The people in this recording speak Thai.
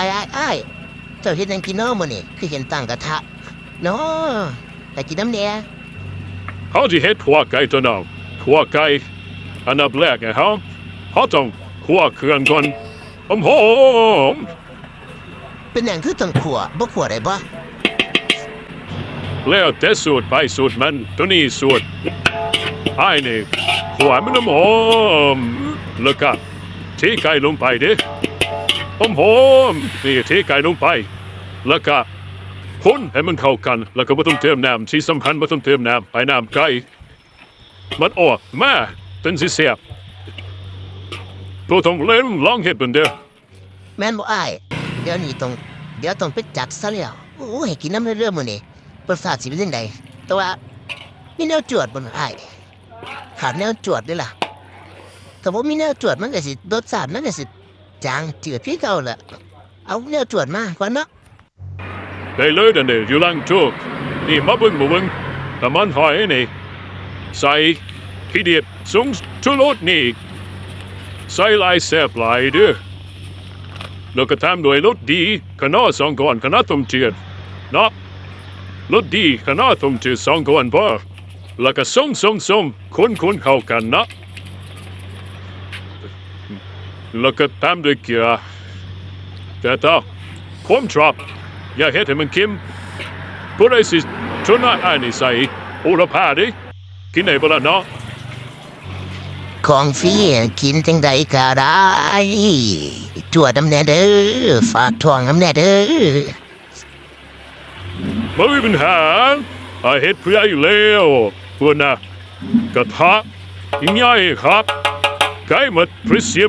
อ้ไอ้ไอ้ายเจ้าเฮ็ดหยังกินเนาะมื้อนี่คือเห็นตั้งกระทะเนาะแต่กินน้ำแหน่เขาจะเฮ็ดขัวไก่ตัวน้องขัวไก่อันดับแรกไงเขาเขาต้องขัวเครื่องก่อนหอมหอมเป็นหยังคือต้องขัวบ่ขัวได้บ่แล้วแต่สูตรไปสูตรมันตัวนี้สูตรไอ้นี่ขัวมันหอมแล้วก็เทไก่ลงไปเด้ หอมหอมนี่เทไก่ลงไป แล้วก็คนให้มันเข้ากัน แล้วก็ไม่ต้องเติมน้ำที่สำคัญไม่ต้องเติมน้ำไปน้ำไก่มันออกมาเป็นสีเสียบตัวต้องเล่นลองเห็ดเป็นเด้อแม่นบ่อ้เดี๋ยวนี้ต้องเดี๋ยวต้องไปจัดซะแล้วโอ้ให้กินน้ำเรื่อยๆมื้อนี่ประสาทสิเป็นจังไดแต่ว่ามีแนวจวดบ่ล่ะอ้ขาดแนวจวดเด้ล่ะถ้าบ่มีแนวจวดมันก็สิรสชาติมันก็สิ จางจืดพี่เก่าละเอาแนวจวดมาก่อนเนาะได้เลยเดันเดอยู่หลังทุกนี่มาบึงมาบึงน้ำมันหอยนี่ใส่ขี้เดียดสูงชุรสนี่ใส่ลายแซบลายเด้อแล้วก็ทำด้วยรสดีขนาดสองก้อนขนาดตมเจืดเนะรสดีขนาดตมเจืดสองก้อนพอแล้วก็ส่งส่งส่งคนคนเข้ากันนะ แล้วก็ตามด้วยเกลือแต่ต่อความชอบอย่าเฮ็ดให้มันเค็มผู้ใดสิชนะอันนี้ใส่โอระพาดิกินได้บ่ล่ะเนาะของฟรีกินจังใดก็ได้จวดน้ำแน่เด้อฝากทองน้ำแน่เด้อบ่มีปัญหาอาเฮ็ดเพื่ออยู่แล้วพวกน่ะกระทะยิ่งใหญ่ครับ ไก่มาพริเซีย